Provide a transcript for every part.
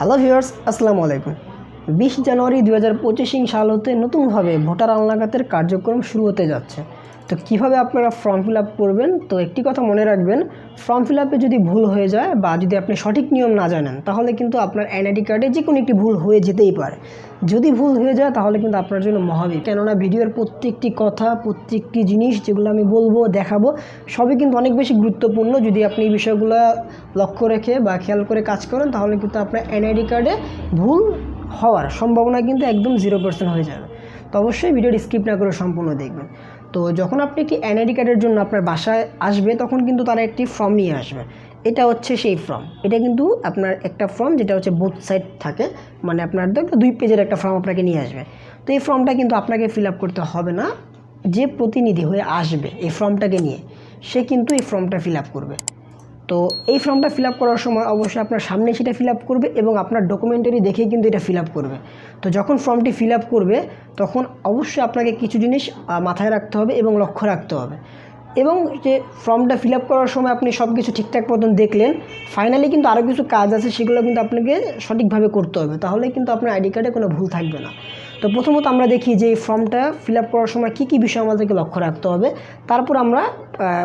Hello viewers আসসালামু আলাইকুম। বিশ জানুয়ারি দু হাজার পঁচিশ সাল হতে নতুনভাবে ভোটার আলনাগাতের কার্যক্রম শুরু হতে যাচ্ছে। তো কীভাবে আপনারা ফর্ম ফিল আপ করবেন? তো একটি কথা মনে রাখবেন ফর্ম ফিল আপে যদি ভুল হয়ে যায় বা যদি আপনি সঠিক নিয়ম না জানেন, তাহলে কিন্তু আপনার এনআইডি কার্ডে যে কোনো একটি ভুল হয়ে যেতেই পারে। যদি ভুল হয়ে যায়, তাহলে কিন্তু আপনার জন্য মহাবীর। কেননা ভিডিওর প্রত্যেকটি কথা, প্রত্যেকটি জিনিস যেগুলো আমি বলব, দেখাবো, সবই কিন্তু অনেক বেশি গুরুত্বপূর্ণ। যদি আপনি এই বিষয়গুলো লক্ষ্য রেখে বা খেয়াল করে কাজ করেন, তাহলে কিন্তু আপনার এনআইডি কার্ডে ভুল হওয়ার সম্ভাবনা কিন্তু একদম জিরো পার্সেন্ট হয়ে যাবে। তো অবশ্যই ভিডিওটি স্কিপ না করে সম্পূর্ণ দেখবেন। তো যখন আপনি একটি এনআইডি কার্ডের জন্য আপনার বাসায় আসবে, তখন কিন্তু তারা একটি ফর্ম নিয়ে আসবে। এটা হচ্ছে সেই ফর্ম এটা কিন্তু আপনার একটা ফর্ম যেটা হচ্ছে বুথ সাইড থাকে। মানে আপনার দুই পেজের একটা ফর্ম আপনাকে নিয়ে আসবে। তো এই ফর্মটা কিন্তু আপনাকে ফিল আপ করতে হবে না। যে প্রতিনিধি হয়ে আসবে এই ফর্মটাকে নিয়ে, সে কিন্তু এই ফর্মটা ফিল আপ করবে। তো এই ফর্মটা ফিল করার সময় অবশ্যই আপনার সামনে সেটা ফিল করবে এবং আপনার ডকুমেন্টারি দেখেই কিন্তু এটা ফিল করবে। তো যখন ফর্মটি ফিল করবে, তখন অবশ্যই আপনাকে কিছু জিনিস মাথায় রাখতে হবে এবং লক্ষ্য রাখতে হবে। এবং যে ফর্মটা ফিল করার সময় আপনি সব কিছু ঠিকঠাক মতন দেখলেন ফাইনালি কিন্তু আরও কিছু কাজ আছে, সেগুলো কিন্তু আপনাকে সঠিকভাবে করতে হবে। তাহলে কিন্তু আপনার আইডি কার্ডে কোনো ভুল থাকবে না। তো প্রথমত আমরা দেখি যে এই ফর্মটা ফিল আপ করার সময় কী কী বিষয় আমাদেরকে লক্ষ্য রাখতে হবে। তারপর আমরা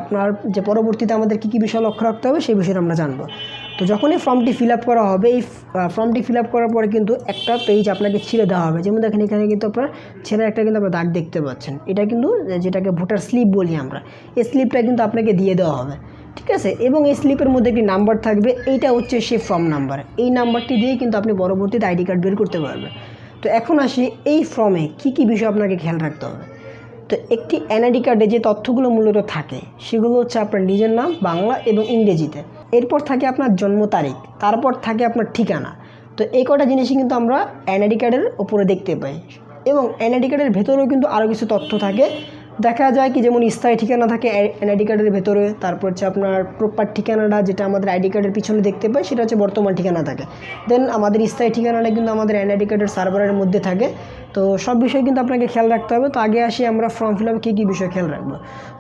আপনার যে পরবর্তীতে আমাদের কী কী বিষয় লক্ষ্য রাখতে হবে সেই বিষয়ে আমরা জানব। তো যখনই ফর্মটি ফিল আপ করা হবে, এই ফর্মটি ফিল আপ করার পরে কিন্তু একটা পেজ আপনাকে ছিঁড়ে দেওয়া হবে। যেমন দেখেন এখানে কিন্তু আপনার ছেঁড়ে একটা কিন্তু আপনার দাগ দেখতে পাচ্ছেন। এটা কিন্তু যেটাকে ভোটার স্লিপ বলি আমরা। এই স্লিপটা কিন্তু আপনাকে দিয়ে দেওয়া হবে। ঠিক আছে? এবং এই স্লিপের মধ্যে একটি নাম্বার থাকবে। এইটা হচ্ছে সেই ফর্ম নাম্বার এই নাম্বারটি দিয়ে কিন্তু আপনি পরবর্তীতে আইডি কার্ড বের করতে পারবেন। তো এখন আসি এই ফর্মে কি কি বিষয় আপনাকে খেয়াল রাখতে হবে। তো একটি এনআইডি কার্ডে যে তথ্যগুলো মূলত থাকে, সেগুলো হচ্ছে আপনার নিজের নাম, বাংলা এবং ইংরেজিতে। এরপর থাকে আপনার জন্ম তারিখ, তারপর থাকে আপনার ঠিকানা। তো এই কটা জিনিসই কিন্তু আমরা এনআইডি কার্ডের উপরে দেখতে পাই। এবং এনআইডি কার্ডের ভেতরেও কিন্তু আরও কিছু তথ্য থাকে। দেখা যায় কি যেমন স্থায়ী ঠিকানা থাকে এনআইডি কার্ডের ভেতরে, তারপর হচ্ছে আপনার প্রপার ঠিকানাটা যেটা আমাদের আইডি কার্ডের পিছনে দেখতে পাই, সেটা হচ্ছে বর্তমান ঠিকানা থাকে। দেন আমাদের স্থায়ী ঠিকানাটা কিন্তু আমাদের এনআইডি কার্ডের সার্ভারের মধ্যে থাকে। তো সব বিষয় কিন্তু আপনাকে খেয়াল রাখতে হবে। তো আগে আসি আমরা ফর্ম ফিল আপে কী কী বিষয় খেয়াল রাখব।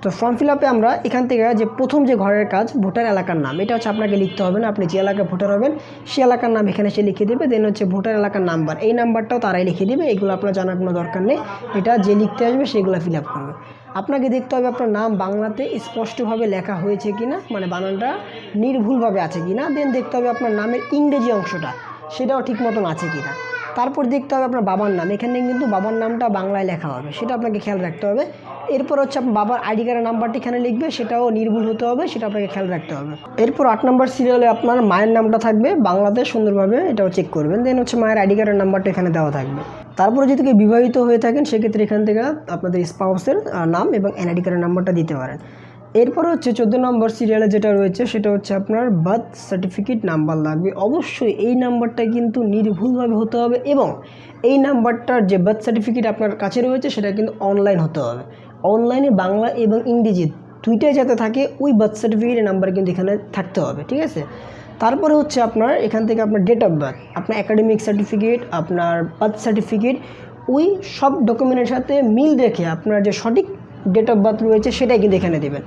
তো ফর্ম ফিল আপে আমরা এখান থেকে যে প্রথম যে ঘরের কাজ, ভোটার এলাকার নাম, এটা হচ্ছে আপনাকে লিখতে হবে না, আপনি যে এলাকায় ভোটার হবেন, সে এলাকার নাম এখানে সে লিখে দেবে দেন হচ্ছে ভোটার এলাকার নাম্বার এই নাম্বারটাও তারাই লিখে দেবে, এগুলো আপনার জানার কোনো দরকার নেই, এটা যে লিখতে আসবে সেগুলো ফিল আপ করবে। আপনাকে দেখতে হবে আপনার নাম বাংলাতে স্পষ্টভাবে লেখা হয়েছে কিনা মানে বানানটা নির্ভুলভাবে আছে কি না দেন দেখতে হবে আপনার নামের ইংরেজি অংশটা, সেটাও ঠিক মতন আছে কিনা। তারপর দেখতে হবে আপনার বাবার নাম। এখানে কিন্তু বাবার নামটা বাংলায় লেখা হবে, সেটা আপনাকে খেয়াল রাখতে হবে। এরপর হচ্ছে আপনার বাবার আইডি কার্ডের নাম্বারটি এখানে লিখবে, সেটাও নির্ভুল হতে হবে, সেটা আপনাকে খেয়াল রাখতে হবে। এরপর আট নম্বর সিরিয়ালে আপনার মায়ের নামটা থাকবে বাংলাতে সুন্দরভাবে এটাও চেক করবেন। দেন হচ্ছে মায়ের আইডি কার্ডের নাম্বারটা এখানে দেওয়া থাকবে। তারপরে যদি কেউ বিবাহিত হয়ে থাকেন, সেক্ষেত্রে এখান থেকে আপনাদের স্পাউসের নাম এবং এনআইডি কার্ডের নাম্বারটা দিতে পারেন। এরপর হচ্ছে চোদ্দ নম্বর সিরিয়ালে যেটা রয়েছে, সেটা হচ্ছে আপনার বার্থ সার্টিফিকেট নাম্বার লাগবে। অবশ্যই এই নাম্বারটা কিন্তু নির্ভুলভাবে হতে হবে এবং এই নাম্বারটার যে বার্থ সার্টিফিকেট আপনার কাছে রয়েছে, সেটা কিন্তু অনলাইন হতে হবে। অনলাইনে বাংলা এবং ইংরেজি দুইটাই যাতে থাকে, ওই বার্থ সার্টিফিকেটের নাম্বার কিন্তু এখানে থাকতে হবে, ঠিক আছে? তারপরে হচ্ছে আপনার, এখান থেকে আপনার ডেট অফ বার্থ আপনার একাডেমিক সার্টিফিকেট আপনার বার্থ সার্টিফিকেট ওই সব ডকুমেন্টের সাথে মিল রেখে আপনার যে সঠিক ডেট অফ বার্থ রয়েছে সেটাই কিন্তু এখানে দেবেন।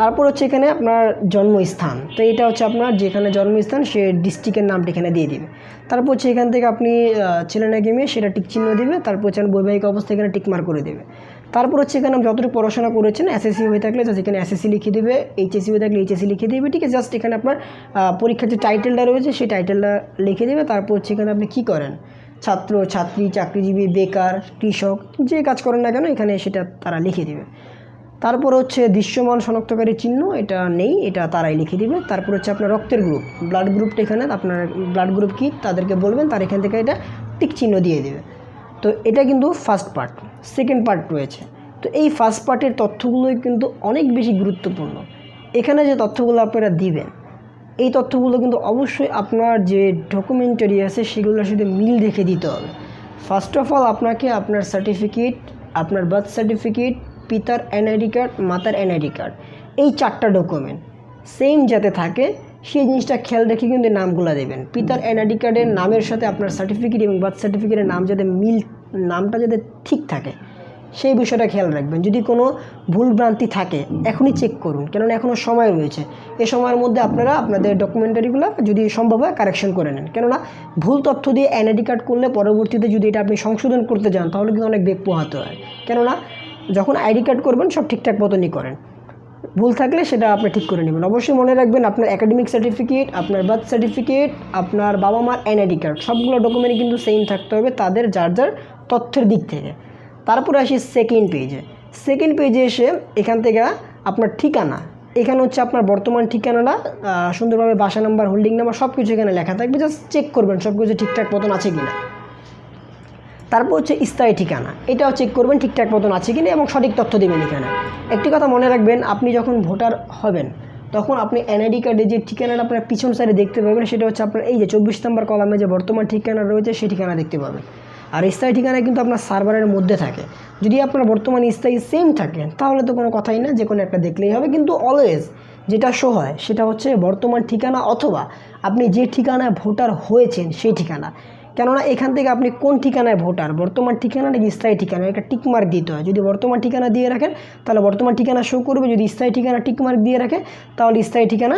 তারপর হচ্ছে এখানে আপনার জন্মস্থান। তো এটা হচ্ছে আপনার যেখানে জন্মস্থান সে ডিস্ট্রিক্টের নামটা এখানে দিয়ে দেবে। তারপর হচ্ছে এখান থেকে আপনি ছেলে নাকি মেয়ে সেটা টিক চিহ্ন দিবে। তারপর হচ্ছে বৈবাহিক অবস্থা এখানে টিকমার করে দেবে। তারপর হচ্ছে এখানে যতটুকু পড়াশোনা করেছেন এসএসসি হয়ে থাকলে জাস্ট এখানে এসএসসি লিখে দেবে। এইচএসসি হয়ে থাকলে এইচএসসি লিখে দেবে। ঠিক আছে জাস্ট এখানে আপনার পরীক্ষার যে টাইটেলটা রয়েছে, সেই টাইটেলটা লিখে দেবে। তারপর হচ্ছে এখানে আপনি কী করেন? ছাত্র, ছাত্রী, চাকরিজীবী, বেকার, কৃষক, যে কাজ করেন না কেন এখানে সেটা তারা লিখে দেবে। তারপর হচ্ছে দৃশ্যমান শনাক্তকারী চিহ্ন, এটা নেই, এটা তারাই লিখে দিবে। তারপর হচ্ছে আপনার রক্তের গ্রুপ ব্লাড গ্রুপটা এখানে, আপনার ব্লাড গ্রুপ কি, তাদেরকে বলবেন, তার এখান থেকে এটা টিক চিহ্ন দিয়ে দেবে। তো এটা কিন্তু ফার্স্ট পার্ট সেকেন্ড পার্ট রয়েছে। তো এই ফার্স্ট পার্টের তথ্যগুলোই কিন্তু অনেক বেশি গুরুত্বপূর্ণ। এখানে যে তথ্যগুলো আপনারা দিবেন এই তথ্যগুলো কিন্তু অবশ্যই আপনার যে ডকুমেন্টারি আছে, সেগুলোর সাথে মিল রেখে দিতে হবে। ফার্স্ট অফ অল আপনাকে আপনার সার্টিফিকেট আপনার বার্থ সার্টিফিকেট পিতার এনআইডি কার্ড মাতার এনআইডি কার্ড এই চারটা ডকুমেন্ট সেম যাতে থাকে, সেই জিনিসটা খেয়াল রেখে কিন্তু নামগুলো দেবেন। পিতার এনআইডি কার্ডের নামের সাথে আপনার সার্টিফিকেট এবং বার্থ সার্টিফিকেটের নাম যাতে মিল, নামটা যাতে ঠিক থাকে। সেই বিষয়টা খেয়াল রাখবেন। যদি কোনো ভুল ভ্রান্তি থাকে, এখনই চেক করুন। কেননা এখনও সময় রয়েছে। এ সময়ের মধ্যে আপনারা আপনাদের ডকুমেন্টারিগুলো যদি সম্ভব হয় কারেকশন করে নেন। কেননা ভুল তথ্য দিয়ে এনআইডি কার্ড করলে পরবর্তীতে যদি এটা আপনি সংশোধন করতে যান, তাহলে কিন্তু অনেক বেগ পোহাতে হয়। কেননা যখন আইডি কার্ড করবেন, সব ঠিকঠাক মতনই করেন। ভুল থাকলে সেটা আপনি ঠিক করে নেবেন। অবশ্যই মনে রাখবেন, আপনার একাডেমিক সার্টিফিকেট আপনার বার্থ সার্টিফিকেট আপনার বাবা মার এনআইডি কার্ড সবগুলো ডকুমেন্ট কিন্তু সেম থাকতে হবে, তাদের যার যার তথ্যের দিক থেকে। তারপরে আসি সেকেন্ড পেজে সেকেন্ড পেজে এসে এখান থেকে আপনার ঠিকানা। এখানে হচ্ছে আপনার বর্তমান ঠিকানাটা সুন্দরভাবে বাসা নাম্বার হোল্ডিং নাম্বার সব কিছু এখানে লেখা থাকবে। জাস্ট চেক করবেন সব কিছু ঠিকঠাক মতন আছে কি না তারপর হচ্ছে স্থায়ী ঠিকানা। এটাও চেক করবেন ঠিকঠাক মতন আছে কিনা এবং সঠিক তথ্য দেবেন এখানে। একটি কথা মনে রাখবেন, আপনি যখন ভোটার হবেন, তখন আপনি এনআইডি কার্ডে যে ঠিকানাটা আপনার পিছন সাইডে দেখতে পাবেন, সেটা হচ্ছে আপনার এই যে চব্বিশ নম্বর কলামে যে বর্তমান ঠিকানা রয়েছে, সেই ঠিকানা দেখতে পাবেন। আর স্থায়ী ঠিকানা কিন্তু আপনার সার্ভারের মধ্যে থাকে। যদি আপনার বর্তমান স্থায়ী সেম থাকে, তাহলে তো কোনো কথাই না যে কোনো একটা দেখলেই হবে। কিন্তু অলওয়েজ যেটা শো হয়, সেটা হচ্ছে বর্তমান ঠিকানা অথবা আপনি যে ঠিকানায় ভোটার হয়েছেন, সেই ঠিকানা। কেননা এখান থেকে আপনি কোন ঠিকানায় ভোটার বর্তমান ঠিকানা নাকি স্থায়ী ঠিকানা? একটা টিকমার্ক দিতে হয়। যদি বর্তমান ঠিকানা দিয়ে রাখেন, তাহলে বর্তমান ঠিকানা শো করবে। যদি স্থায়ী ঠিকানা টিকমার্ক দিয়ে রাখে, তাহলে স্থায়ী ঠিকানা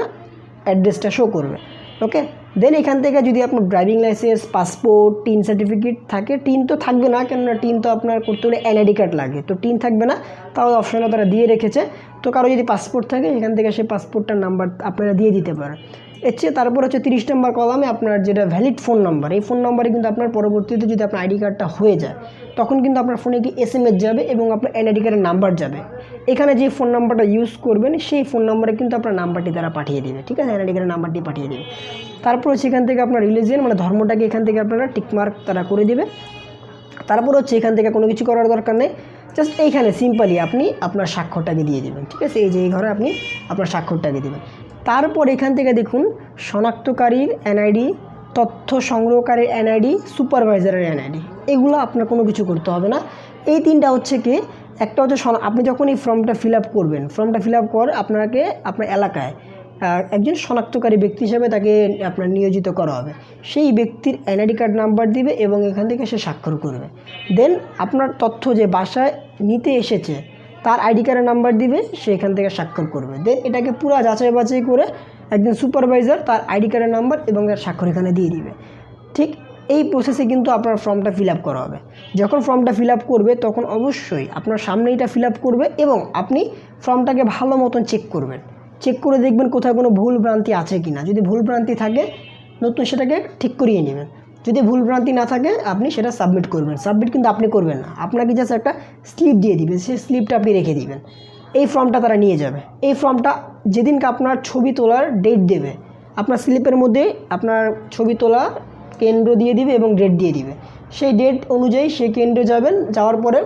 অ্যাড্রেসটা শো করবে। ওকে দেন এখান থেকে যদি আপনার driving licence passport TIN certificate থাকে টিন তো থাকবে না, কেননা টিন তো আপনার করতে হলে এনআইডি কার্ড লাগে। তো টিন থাকবে না, তাও অপশনে তারা দিয়ে রেখেছে। তো কারও যদি পাসপোর্ট থাকে, এখান থেকে সেই পাসপোর্টটার নাম্বার আপনারা দিয়ে দিতে পারেন। এর চেয়ে তারপর হচ্ছে তিরিশ নম্বর কলামে আপনার যেটা ভ্যালিড ফোন নাম্বার এই ফোন নাম্বারে কিন্তু আপনার পরবর্তীতে যদি আপনার আইডি কার্ডটা হয়ে যায়, তখন কিন্তু আপনার ফোনে কি এস যাবে এবং আপনার এনআইডি কার্ডের নাম্বার যাবে। এখানে যে ফোন নাম্বারটা ইউজ করবেন, সেই ফোন নাম্বারে কিন্তু আপনার নাম্বারটি তারা পাঠিয়ে দেবে, ঠিক আছে? এনআইডি কার্ডের নাম্বারটি পাঠিয়ে দেবে। তারপর হচ্ছে সেখান থেকে আপনার রিলিজিয়ন মানে ধর্মটাকে এখান থেকে আপনারা টিকমার্ক তারা করে দেবে। তারপর হচ্ছে এখান থেকে কোনো কিছু করার দরকার নেই। জাস্ট এইখানে সিম্পলি আপনি আপনার স্বাক্ষরটাকে দিয়ে দেবেন, ঠিক আছে? এই যে এই ঘরে আপনি আপনার স্বাক্ষরটাকে দেবেন। তারপর এখান থেকে দেখুন, শনাক্তকারীর এনআইডি তথ্য সংগ্রহকারীর এনআইডি সুপারভাইজারের এনআইডি এগুলো আপনার কোনো কিছু করতে হবে না। এই তিনটা হচ্ছে কি, একটা হচ্ছে আপনি যখন এই ফর্মটা ফিল আপ করবেন ফর্মটা ফিল আপ কর আপনাকে আপনার এলাকায়। একজন শনাক্তকারী ব্যক্তি হিসাবে তাকে আপনার নিয়োজিত করা হবে। সেই ব্যক্তির এনআইডি কার্ড নাম্বার দিবে এবং এখান থেকে সে স্বাক্ষর করবে। দেন আপনার তথ্য যে বাসায় নিতে এসেছে, তার আইডি কার্ডের নাম্বার দিবে, সে এখান থেকে স্বাক্ষর করবে। দেন এটাকে পুরো যাচাই বাছাই করে একজন সুপারভাইজার তার আইডি কার্ডের নাম্বার এবং তার স্বাক্ষর এখানে দিয়ে দিবে। ঠিক এই প্রসেসে কিন্তু আপনার ফর্মটা ফিল আপ করা হবে। যখন ফর্মটা ফিল আপ করবে, তখন অবশ্যই আপনার সামনে এটা ফিল আপ করবে এবং আপনি ফর্মটাকে ভালো মতন চেক করবেন। চেক করে দেখবেন কোথাও কোনো ভুল ভ্রান্তি আছে কি না যদি ভুল ভ্রান্তি থাকে, নতুন সেটাকে ঠিক করিয়ে নেবেন। যদি ভুল ভ্রান্তি না থাকে, আপনি সেটা সাবমিট করবেন। সাবমিট কিন্তু আপনি করবেন না। আপনাকে জাস্ট একটা স্লিপ দিয়ে দিবে সেই স্লিপটা আপনি রেখে দিবেন। এই ফর্মটা তারা নিয়ে যাবে। এই ফর্মটা যেদিনকে আপনার ছবি তোলার ডেট দেবে, আপনার স্লিপের মধ্যে আপনার ছবি তোলা কেন্দ্র দিয়ে দিবে এবং ডেট দিয়ে দিবে। সেই ডেট অনুযায়ী সেই কেন্দ্রে যাবেন, যাওয়ার পরে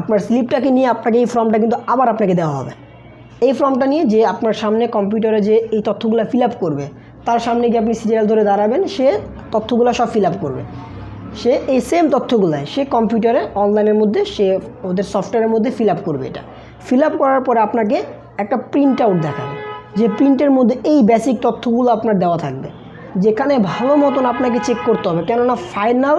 আপনার স্লিপটাকে নিয়ে আপনাকে এই ফর্মটা কিন্তু আবার আপনাকে দেওয়া হবে। এই ফর্মটা নিয়ে যে আপনার সামনে কম্পিউটারে যে এই তথ্যগুলো ফিল করবে, তার সামনে গিয়ে আপনি সিরিয়াল ধরে দাঁড়াবেন, সে তথ্যগুলো সব ফিল করবে। সে এই সেম তথ্যগুলাই সে কম্পিউটারে অনলাইনের মধ্যে, সে ওদের সফটওয়্যারের মধ্যে ফিল করবে এটা। ফিল করার পরে আপনাকে একটা প্রিন্ট আউট দেখাবে, যে প্রিন্টের মধ্যে এই বেসিক তথ্যগুলো আপনার দেওয়া থাকবে। যেখানে ভালো মতন আপনাকে চেক করতে হবে, কেননা ফাইনাল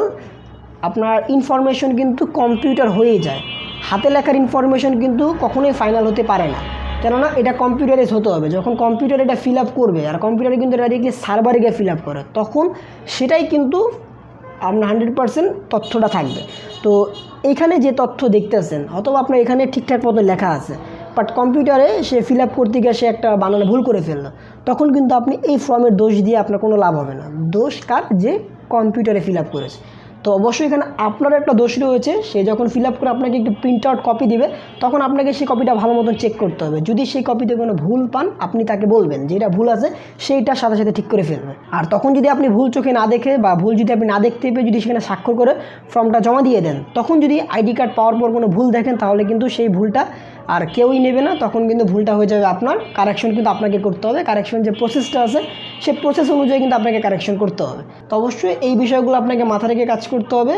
আপনার ইনফরমেশন কিন্তু কম্পিউটার হয়ে যায়। হাতে লেখার ইনফরমেশন কিন্তু কখনোই ফাইনাল হতে পারে না। কেননা এটা কম্পিউটারে হতে হবে। যখন কম্পিউটার এটা ফিল আপ করবে, আর কম্পিউটারে কিন্তু ডাইরেক্টলি সার্ভারে গিয়ে ফিল আপ করে, তখন সেটাই কিন্তু আপনার হান্ড্রেড পার্সেন্ট তথ্যটা থাকবে। তো এখানে যে তথ্য দেখতেছেন, অথবা আপনার এখানে ঠিকঠাক মতো লেখা আছে বাট কম্পিউটারে সে ফিল আপ করতে গিয়ে সে একটা বানানে ভুল করে ফেলল, তখন কিন্তু আপনি এই ফর্মের দোষ দিয়ে আপনার কোনো লাভ হবে না। দোষ কার? যে কম্পিউটারে ফিল আপ করেছে। তো অবশ্যই এখানে আপনার একটা দোষ রয়েছে, সে যখন ফিল আপ করে আপনাকে একটু প্রিন্ট আউট কপি দিবে, তখন আপনাকে সেই কপিটা ভালো মতন চেক করতে হবে। যদি সেই কপিতে কোনো ভুল পান, আপনি তাকে বলবেন যে এটা ভুল আছে সেইটার সাথে সাথে ঠিক করে ফেলবে। আর তখন যদি আপনি ভুল চোখে না দেখে বা ভুল যদি আপনি না দেখতে পেয়ে যদি সেখানে স্বাক্ষর করে ফর্মটা জমা দিয়ে দেন, তখন যদি আইডি কার্ড পাওয়ার পর কোনো ভুল দেখেন, তাহলে কিন্তু সেই ভুলটা আর কেউই নেবে না, তখন কিন্তু ভুলটা হয়ে যাবে আপনার। কারেকশন কিন্তু আপনাকে করতে হবে। কারেকশন যে প্রসেসটা আছে, সে প্রসেস অনুযায়ী কিন্তু আপনাকে কারেকশন করতে হবে। তো অবশ্যই এই বিষয়গুলো আপনাকে মাথা রেখে কাজ করতে হবে।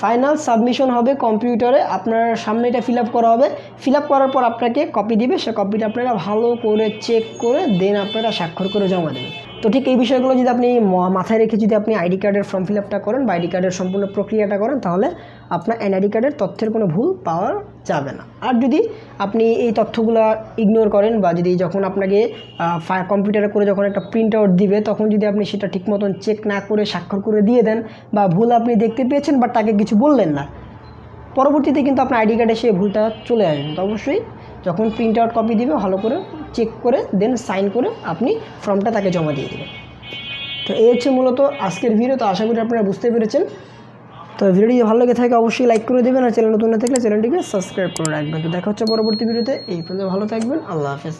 ফাইনাল সাবমিশন হবে কম্পিউটারে আপনার সামনে এটা ফিল আপ করা হবে। ফিল আপ করার পর আপনাকে কপি দিবে। সে কপিটা আপনারা ভালো করে চেক করে দেন আপনারা স্বাক্ষর করে জমা দেবেন। তো ঠিক এই বিষয়গুলো যদি আপনি মাথায় রেখে যদি আপনি আইডি কার্ডের ফর্ম ফিল আপটা করেন বা আইডি কার্ডের সম্পূর্ণ প্রক্রিয়াটা করেন, তাহলে আপনার এনআইডি কার্ডের তথ্যের কোনো ভুল পাওয়া যাবে না। আর যদি আপনি এই তথ্যগুলো ইগনোর করেন বা যদি যখন আপনাকে কম্পিউটারে করে যখন একটা প্রিন্ট আউট দিবে, তখন যদি আপনি সেটা ঠিক মতন চেক না করে স্বাক্ষর করে দিয়ে দেন বা ভুল আপনি দেখতে পেয়েছেন বা তাকে কিছু বললেন না, পরবর্তীতে কিন্তু আপনার আইডি কার্ডে সেই ভুলটা চলে আসবে। তো অবশ্যই যখন প্রিন্ট আউট কপি দিবে, ভালো করে চেক করে দেন সাইন করে আপনি ফর্মটা তাকে জমা দিয়ে দেবেন। তো এই হচ্ছে মূলত আজকের ভিডিও তো আশা করি আপনারা বুঝতে পেরেছেন। তো ভিডিওটি ভালো লেগে থাকে, অবশ্যই লাইক করে দেবেন, আর চ্যানেল নতুন না থাকলে চ্যানেলটিকে সাবস্ক্রাইব করে রাখবেন। তো দেখা হচ্ছে পরবর্তী ভিডিওতে এই পর্যন্ত ভালো থাকবেন, আল্লাহ হাফেজ।